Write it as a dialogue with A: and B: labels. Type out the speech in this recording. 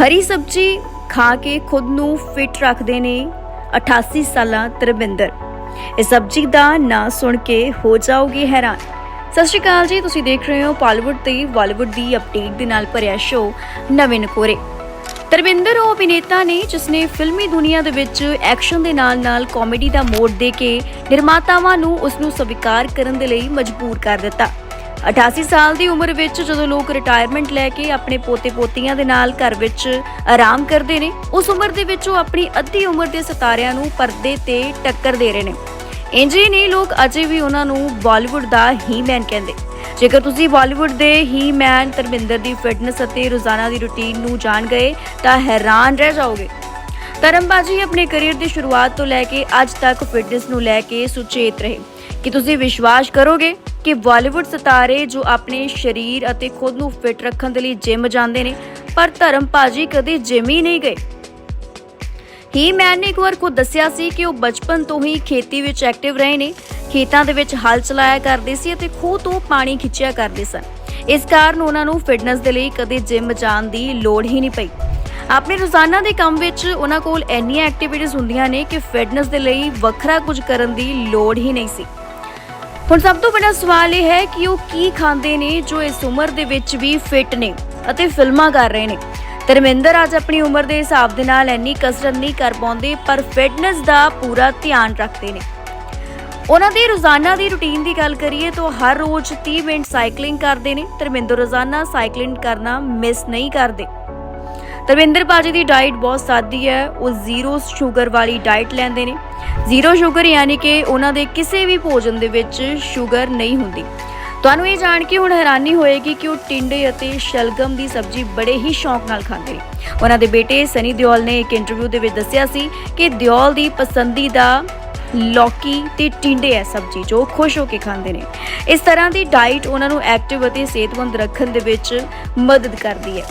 A: ਹਰੀ ਸਬਜ਼ੀ ਖਾ ਕੇ ਖੁਦ ਨੂੰ ਫਿਟ ਰੱਖਦੇ ਨੇ 88 ਸਾਲਾਂ ਧਰਮਿੰਦਰ ਇਸ ਸਬਜ਼ੀ ਦਾ ਨਾਂ ਸੁਣ ਕੇ ਹੋ ਜਾਓਗੇ ਹੈਰਾਨ। ਸਤਿ ਸ਼੍ਰੀ ਅਕਾਲ ਜੀ, ਤੁਸੀਂ ਦੇਖ ਰਹੇ ਹੋ ਪਾਲੀਵੁੱਡ ਤੇ ਬਾਲੀਵੁੱਡ ਦੀ ਅਪਡੇਟ ਦੇ ਨਾਲ ਭਰਿਆ ਸ਼ੋਅ ਨਵੇਂ ਨਕੋਰੇ। ਧਰਮਿੰਦਰ ਉਹ ਅਭਿਨੇਤਾ ਨੇ ਜਿਸ ਨੇ ਫਿਲਮੀ ਦੁਨੀਆ ਦੇ ਵਿੱਚ ਐਕਸ਼ਨ ਦੇ ਨਾਲ-ਨਾਲ ਕਾਮੇਡੀ ਦਾ ਮੋੜ ਦੇ ਕੇ ਨਿਰਮਾਤਾਵਾਂ ਨੂੰ ਉਸ ਨੂੰ ਸਵੀਕਾਰ ਕਰਨ ਦੇ ਲਈ ਮਜਬੂਰ ਕਰ ਦਿੱਤਾ। 88 ਸਾਲ ਦੀ ਉਮਰ ਵਿੱਚ ਜਦੋਂ ਲੋਕ ਰਿਟਾਇਰਮੈਂਟ ਲੈ ਕੇ ਆਪਣੇ ਪੋਤੇ-ਪੋਤੀਆਂ ਦੇ ਨਾਲ ਘਰ ਵਿੱਚ ਆਰਾਮ ਕਰਦੇ ਨੇ, ਉਸ ਉਮਰ ਦੇ ਵਿੱਚ ਉਹ ਆਪਣੀ ਅੱਧੀ ਉਮਰ ਦੇ ਸਿਤਾਰਿਆਂ ਨੂੰ ਪਰਦੇ ਤੇ ਟੱਕਰ ਦੇ ਰਹੇ ਨੇ। ਇੰਜ ਹੀ ਨਹੀਂ, ਲੋਕ ਅਜੇ ਵੀ ਉਹਨਾਂ ਨੂੰ ਬਾਲੀਵੁੱਡ ਦਾ ਹੀ ਮੈਨ ਕਹਿੰਦੇ। ਜੇਕਰ ਤੁਸੀਂ ਬਾਲੀਵੁੱਡ ਦੇ ਹੀ ਮੈਨ ਧਰਮਿੰਦਰ ਦੀ ਫਿਟਨੈਸ ਅਤੇ ਰੋਜ਼ਾਨਾ ਦੀ ਰੁਟੀਨ ਨੂੰ ਜਾਣ ਗਏ, ਤਾਂ ਹੈਰਾਨ ਰਹਿ ਜਾਓਗੇ। ਧਰਮਬਾਜੀ ਆਪਣੇ ਕੈਰੀਅਰ ਦੀ ਸ਼ੁਰੂਆਤ ਤੋਂ ਲੈ ਕੇ ਅੱਜ ਤੱਕ ਫਿਟਨੈਸ ਨੂੰ ਲੈ ਕੇ ਸੁਚੇਤ ਰਹੇ। ਕਿ ਤੁਸੀਂ ਵਿਸ਼ਵਾਸ ਕਰੋਗੇ? ਕਿ ਬਾਲੀਵੁੱਡ ਸਿਤਾਰੇ ਜੋ ਆਪਣੇ ਸਰੀਰ ਅਤੇ ਖੁਦ ਨੂੰ ਫਿਟ ਰੱਖਣ ਦੇ ਲਈ ਜਿਮ ਜਾਂਦੇ ਨੇ, ਪਰ ਧਰਮ ਭਾਜੀ ਕਦੇ ਜਿਮ ਹੀ ਨਹੀਂ ਗਏ। ਹੀ ਮੈਨ ਨੇ ਇੱਕ ਵਾਰ ਖੁਦ ਦੱਸਿਆ ਸੀ ਕਿ ਉਹ ਬਚਪਨ ਤੋਂ ਹੀ ਖੇਤੀ ਵਿੱਚ ਐਕਟਿਵ ਰਹੇ ਨੇ, ਖੇਤਾਂ ਦੇ ਵਿੱਚ ਹਲ ਚਲਾਇਆ ਕਰਦੇ ਸੀ ਅਤੇ ਖੂਹ ਤੋਂ ਪਾਣੀ ਖਿੱਚਿਆ ਕਰਦੇ ਸਨ। ਇਸ ਕਾਰਨ ਉਹਨਾਂ ਨੂੰ ਫਿਟਨੈਸ ਦੇ ਲਈ ਕਦੇ ਜਿਮ ਜਾਣ ਦੀ ਲੋੜ ਹੀ ਨਹੀਂ ਪਈ। ਆਪਣੇ ਰੋਜ਼ਾਨਾ ਦੇ ਕੰਮ ਵਿੱਚ ਉਹਨਾਂ ਕੋਲ ਇੰਨੀਆਂ ਐਕਟੀਵਿਟੀਜ਼ ਹੁੰਦੀਆਂ ਨੇ ਕਿ ਫਿਟਨੈਸ ਦੇ ਲਈ ਵੱਖਰਾ ਕੁਝ ਕਰਨ ਦੀ ਲੋੜ ਹੀ ਨਹੀਂ ਸੀ। ਹੁਣ ਸਭ ਤੋਂ ਵੱਡਾ ਸਵਾਲ ਇਹ ਹੈ ਕਿ ਉਹ ਕੀ ਖਾਂਦੇ ਨੇ ਜੋ ਇਸ ਉਮਰ ਦੇ ਵਿੱਚ ਵੀ ਫਿਟ ਨੇ ਅਤੇ ਫਿਲਮਾਂ ਕਰ ਰਹੇ ਨੇ। ਧਰਮਿੰਦਰ ਅੱਜ ਆਪਣੀ ਉਮਰ ਦੇ ਹਿਸਾਬ ਦੇ ਨਾਲ ਇੰਨੀ ਕਸਰਤ ਨਹੀਂ ਕਰ ਪਾਉਂਦੇ, ਪਰ ਫਿਟਨੈਸ ਦਾ ਪੂਰਾ ਧਿਆਨ ਰੱਖਦੇ ਨੇ। ਉਹਨਾਂ ਦੀ ਰੋਜ਼ਾਨਾ ਦੀ ਰੁਟੀਨ ਦੀ ਗੱਲ ਕਰੀਏ ਤਾਂ ਹਰ ਰੋਜ਼ 30 ਮਿੰਟ ਸਾਈਕਲਿੰਗ ਕਰਦੇ ਨੇ ਧਰਮਿੰਦਰ ਰੋਜ਼ਾਨਾ ਸਾਈਕਲਿੰਗ ਕਰਨਾ ਮਿਸ ਨਹੀਂ ਕਰਦੇ। ਧਰਮਿੰਦਰ ਬਾਜੀ ਦੀ ਡਾਈਟ ਬਹੁਤ ਸਾਦੀ ਹੈ, ਉਹ ਜ਼ੀਰੋ ਸ਼ੂਗਰ ਵਾਲੀ ਡਾਈਟ ਲੈਂਦੇ ਨੇ। ਜ਼ੀਰੋ ਸ਼ੂਗਰ ਯਾਨੀ ਕਿ ਉਹਨਾਂ ਦੇ ਕਿਸੇ ਵੀ ਭੋਜਨ ਦੇ ਵਿੱਚ ਸ਼ੂਗਰ ਨਹੀਂ ਹੁੰਦੀ। ਤੁਹਾਨੂੰ ਇਹ ਜਾਣ ਕੇ ਹੁਣ ਹੈਰਾਨੀ ਹੋਏਗੀ ਕਿ ਉਹ ਟਿੰਡੇ ਅਤੇ ਸ਼ਲਗਮ ਦੀ ਸਬਜ਼ੀ ਬੜੇ ਹੀ ਸ਼ੌਂਕ ਨਾਲ ਖਾਂਦੇ ਨੇ। ਉਹਨਾਂ ਦੇ ਬੇਟੇ ਸਨੀ ਦਿਓਲ ਨੇ ਇੱਕ ਇੰਟਰਵਿਊ ਦੇ ਵਿੱਚ ਦੱਸਿਆ ਸੀ ਕਿ ਦਿਓਲ ਦੀ ਪਸੰਦੀਦਾ ਲੌਕੀ ਤੇ ਟਿੰਡੇ ਹੈ ਸਬਜ਼ੀ ਜੋ ਖੁਸ਼ ਹੋ ਕੇ ਖਾਂਦੇ ਨੇ। ਇਸ ਤਰ੍ਹਾਂ ਦੀ ਡਾਈਟ ਉਹਨਾਂ ਨੂੰ ਐਕਟਿਵ ਅਤੇ ਸਿਹਤਮੰਦ ਰੱਖਣ ਦੇ ਵਿੱਚ ਮਦਦ ਕਰਦੀ ਹੈ।